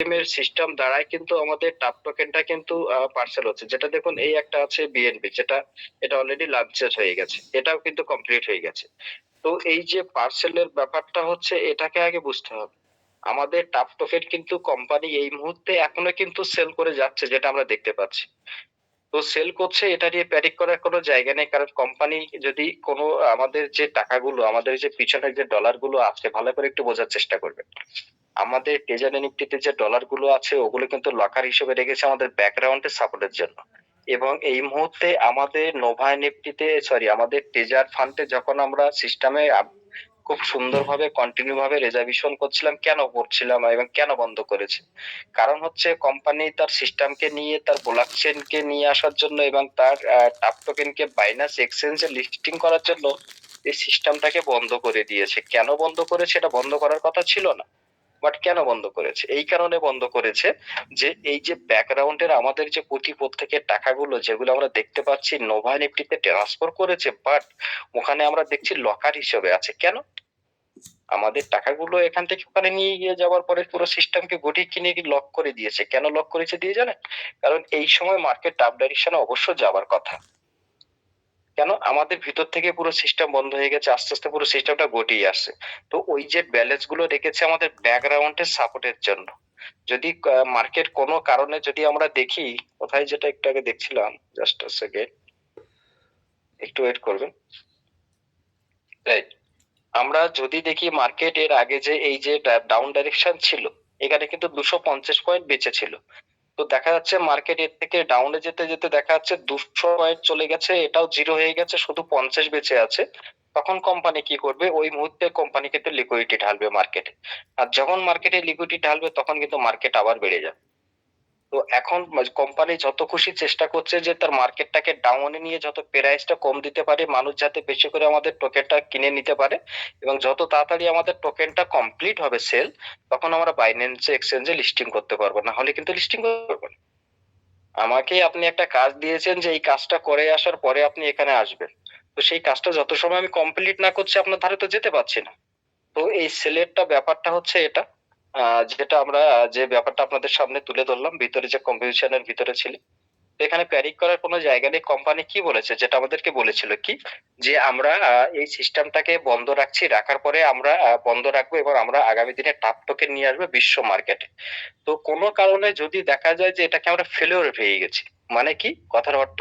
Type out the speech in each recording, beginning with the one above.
এর সিস্টেম দ্বারাই কিন্তু আমাদের টাপ টোকেনটা কিন্তু পার্সেল হচ্ছে। যেটা দেখুন, এই একটা আছে বিএনপি যেটা, এটা অলরেডি লাঞ্চেস হয়ে গেছে। এটাও কিন্তু কমপ্লিট হয়ে গেছে। তো এই যে পার্সেলের ব্যাপারটা হচ্ছে, এটাকে আগে বুঝতে হবে। আমাদের টাপ টোকেন কিন্তু কোম্পানি এই মুহূর্তে এখনও কিন্তু সেল করে যাচ্ছে, যেটা আমরা দেখতে পাচ্ছি। তো সেল করছে, এটা নিয়ে প্যানিক করার কোনো জায়গা নেই, কারণ কোম্পানি যদি কোনো, আমাদের যে টাকাগুলো, আমাদের যে পিছনের যে ডলারগুলো আছে, ভালো করে একটু বোঝার চেষ্টা করবেন আমাদের টেজার নিফটিতে যে ডলারগুলো আছে, ওগুলো কিন্তু লকার হিসেবে রেখেছে আমাদের ব্যাকগ্রাউন্ডে সাপোর্টের জন্য। এবং এই মুহূর্তে আমাদের নোভা নিফটিতে সরি আমাদের টেজার ফান্ডে যখন আমরা সিস্টেমে খুব সুন্দরভাবে কন্টিনিউ ভাবে রেজার্ভেশন করছিলাম, কেন করছিলাম এবং কেন বন্ধ করেছে? কারণ হচ্ছে কোম্পানি তার সিস্টেমকে নিয়ে, তার ব্লক চেনকে নিয়ে আসার জন্য এবং তার টাপ টোকেনকে বাইনাস এক্সচেঞ্জে লিস্টিং করার জন্য এই সিস্টেমটাকে বন্ধ করে দিয়েছে। কেন বন্ধ করেছে? এটা বন্ধ করার কথা ছিল না। বাট কেন বন্ধ করেছে? এই কারণে বন্ধ করেছে যে, এই যে ব্যাকগ্রাউন্ডের আমাদের যে প্রতি প্রত্যেকের টাকাগুলো, যেগুলো আমরা দেখতে পাচ্ছি নোভা নিফটিতে ট্রান্সফার করেছে বাট ওখানে আমরা দেখছি লকার হিসেবে আছে। কেন? আমাদের টাকাগুলো এখান থেকে ওখানে নিয়ে গিয়ে যাওয়ার পরে পুরো সিস্টেমকে গুটিয়ে কিনে লক করে দিয়েছে। কেন লক করেছে দিয়ে জানেন? কারণ এই সময় মার্কেট আপ ডাইরেকশনে অবশ্য যাওয়ার কথা। কেন? আমাদের ভিতর থেকে পুরো সিস্টেম বন্ধ হয়ে গেছে, আস্তে আস্তে পুরো সিস্টেমটা গটিয়ে আসছে। তো ওই যে ব্যালেন্সগুলো রেখেছে আমাদের ব্যাকগ্রাউন্ডের সাপোর্টের জন্য। যদি মার্কেট কোনো কারণে যদি আমরা দেখি, কোথায় যেটা একটু আগে দেখছিলাম জাস্ট সেকেন্ড একটু ওয়েট করবেন। রাইট আমরা যদি দেখি মার্কেট এর আগে যে, এই যে ডাউন ডাইরেকশন ছিল, এখানে কিন্তু দুশো পঞ্চাশ পয়েন্ট বেঁচে ছিল। তো দেখা যাচ্ছে মার্কেট এর থেকে ডাউনে যেতে যেতে দেখা যাচ্ছে দুশো পয়েন্ট চলে গেছে, এটাও জিরো হয়ে গেছে, শুধু পঞ্চাশ বেঁচে আছে। তখন কোম্পানি কি করবে? ওই মুহূর্তে কোম্পানি কিন্তু লিকুইডিটি ঢালবে মার্কেটে আর যখন মার্কেটে লিকুইডিটি ঢালবে, তখন কিন্তু মার্কেট আবার বেড়ে যাবে। তো এখন কোম্পানি যত খুশি চেষ্টা করছে যে তার মার্কেটটাকে ডাউনে নিয়ে যত প্রাইসটা কম দিতে পারে, মানুষ যাতে বেশি করে আমাদের টোকেনটা কিনে নিতে পারে এবং যত তাড়াতাড়ি আমাদের টোকেনটা কমপ্লিট হবে সেল তখন আমরা বাইন্যান্স এক্সচেঞ্জে লিস্টিং করতে পারব। না হলে কিন্তু লিস্টিং করতে পারব না। আমাকে আপনি একটা কাজ দিয়েছেন যে এই কাজটা করে আসার পরে আপনি এখানে আসবেন। তো সেই কাজটা যত সময় আমি কমপ্লিট না করছি, আপনার ধারে তো যেতে পারছি না। তো এই সেলেরটা ব্যাপারটা হচ্ছে এটা। যেটা আমরা যে ব্যাপারটা আপনাদের সামনে তুলে ধরলাম, ভিতরে যে কম্পিটিশনের ভিতরে ছিল এখানে প্যারিক করার কোনো জায়গা নেই। কোম্পানি কি বলেছে? যেটা আমাদেরকে বলেছিল কি? যে আমরা এই সিস্টেমটাকে বন্ধ রাখছি, রাখার পরে আমরা বন্ধ রাখব এবং আমরা আগামী দিনে টাপ টোকেন নিয়ে আসব বিশ্ব মার্কেটে তো কোনো কারণে যদি দেখা যায় যে এটাকে আমরা ফেলিওর পেয়ে গেছি মানে কি? কথার অর্থ,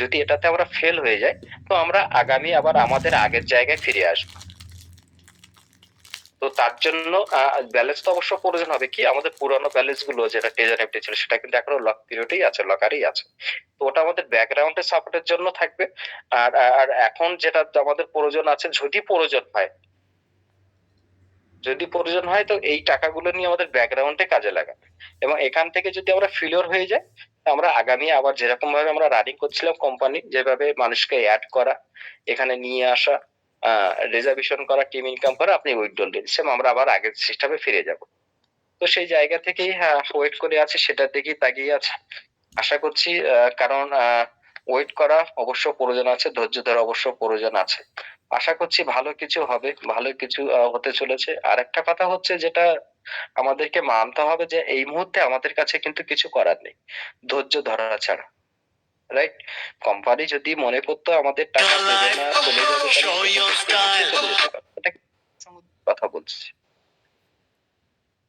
যদি এটাতে আমরা ফেল হয়ে যাই, তো আমরা আগামী আবার আমাদের আগের জায়গায় ফিরে আসব। তো তার জন্য ব্যালেন্স তো অবশ্য প্রয়োজন হবে কি? আমাদের পুরানো ব্যালেন্সগুলো যেটা টেজার এফটি ছিল, সেটা কিন্তু এখনও লক পিরিয়ডেই আছে লকারই আছে। তো ওটা আমাদের ব্যাকগ্রাউন্ডে সাপোর্টের জন্য থাকবে। আর আর এখন যেটা আমাদের প্রয়োজন আছে, যদি প্রয়োজন হয়, যদি প্রয়োজন হয় তো এই টাকাগুলো নিয়ে আমাদের ব্যাকগ্রাউন্ডে কাজে লাগাবে। এবং এখান থেকে যদি আমরা ফিলিওর হয়ে যাই, আমরা আগামী আবার যেরকম ভাবে আমরা রানিং করছিলাম কোম্পানি যেভাবে মানুষকে অ্যাড করা, এখানে নিয়ে আসা রিজার্ভেশন করা টিম ইনকাম করা, আপনি উইথড্রল দিন সেম আমরা আবার আগের সিস্টেমে ফিরে যাব। তো সেই জায়গা থেকেই হ্যাঁ ওয়েট করে আছে, সেটার দিকেই তাকিয়ে আছে। আশা করছি কারণ ওয়েট করা অবশ্য প্রয়োজন আছে, ধৈর্য ধরা অবশ্য প্রয়োজন আছে। আশা করছি ভালো কিছু হবে, ভালো কিছু হতে চলেছে। আর একটা কথা হচ্ছে যেটা আমাদেরকে মানতে হবে যে, এই মুহূর্তে আমাদের কাছে কিন্তু কিছু করার নেই। ধৈর্য ধরা ছাড়া। রাইট কোম্পানি যদি মনে করতো আমাদের টাকা দেবে না চলে যাবে কথা বলছি।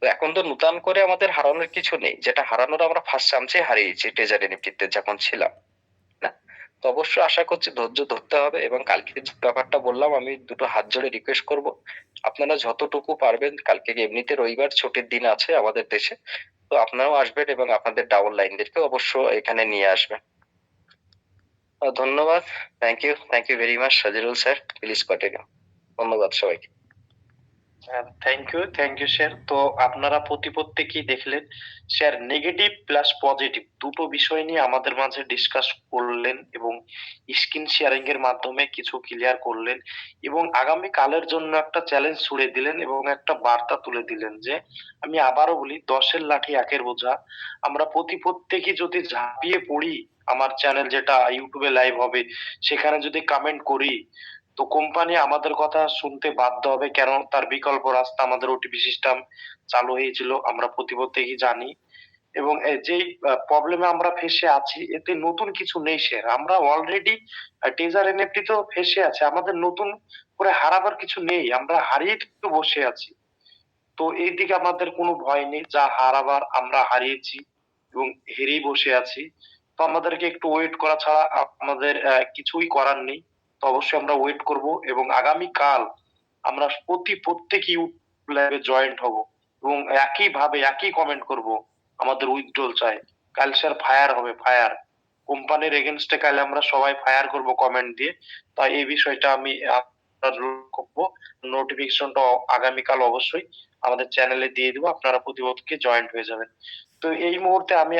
তো এখন তো নতুন করে আমাদের হারানোর কিছু নেই। যেটা হারানোর আমরা ফার্স্ট চান্সে হারিয়েছি ট্রেজারি নিফটিতে যখন ছিলাম। না? তো অবশ্যই আশা করছি ধৈর্য ধরতে হবে এবং কালকে যে ব্যাপারটা বললাম আমি দুটো হাত জোড়ে রিকোয়েস্ট করব। আপনারা যতটুকু পারবেন কালকে এমনিতে রবিবার ছুটির দিন আছে আমাদের দেশে তো আপনারাও আসবেন এবং আপনাদের ডাবল লাইনদেরকে অবশ্য এখানে নিয়ে আসবেন। ধন্যবাদ। Thank you thank you very much Sajirul sir. Please continue ধন্যবাদ সবাইকে। Thank you thank you sir তো আপনারা প্রতি প্রত্যেকেই দেখলেন স্যার নেগেটিভ প্লাস পজিটিভ দুটো বিষয় নিয়ে আমাদের মাঝে ডিসকাস করলেন এবং স্ক্রিন শেয়ারিং এর মাধ্যমে কিছু ক্লিয়ার করলেন এবং আগামী কালের জন্য একটা চ্যালেঞ্জ ছুড়ে দিলেন এবং একটা বার্তা তুলে দিলেন যে, আমি আবারও বলি, দশের লাঠি একের বোঝা। আমরা প্রতি প্রত্যেকেই যদি ঝাঁপিয়ে পড়ি আমার চ্যানেল যেটা ইউটিউবে লাইভ হবে, সেখানে যদি কমেন্ট করি, তো কোম্পানি আমাদের কথা শুনতে বাধ্য হবে, কেন তার বিকল্প রাস্তা আমাদের ওটিপি সিস্টেম চালু হয়েছিল, আমরা প্রতিপত্তি জানি। এবং যেই প্রবলেমে আমরা ফেসে আছি, এতে নতুন কিছু নেই স্যার আমরা অলরেডি টেজার এনএফটি তো ফেসে আছে, আমাদের নতুন করে হারাবার কিছু নেই, আমরা হারিয়ে তো বসে আছি। তো এই দিকে আমাদের কোনো ভয় নেই, যা হারাবার আমরা হারিয়েছি এবং হেরেই বসে আছি। তো আমাদেরকে একটু ওয়েট করা ছাড়া আমাদের কিছুই করার নেই। তো অবশ্যই আমরা ওয়েট করব এবং আগামী কাল আমরা প্রতি, প্রত্যেক ইউট ল্যাবে জয়েন্ট হব এবং একই ভাবে একই কমেন্ট করব, আমাদের উইথড্রল চাই। কাল স্যার ফায়ার হবে ফায়ার কোম্পানির এগেনস্টে কাল আমরা সবাই ফায়ার করব কমেন্ট দিয়ে। তাই এই বিষয়টা আমি করব। নোটিফিকেশনটা আগামীকাল অবশ্যই আমাদের চ্যানেলে দিয়ে দিব। আপনারা প্রতিপক্ষকে জয়েন্ট হয়ে যাবেন। তো এই মুহূর্তে আমি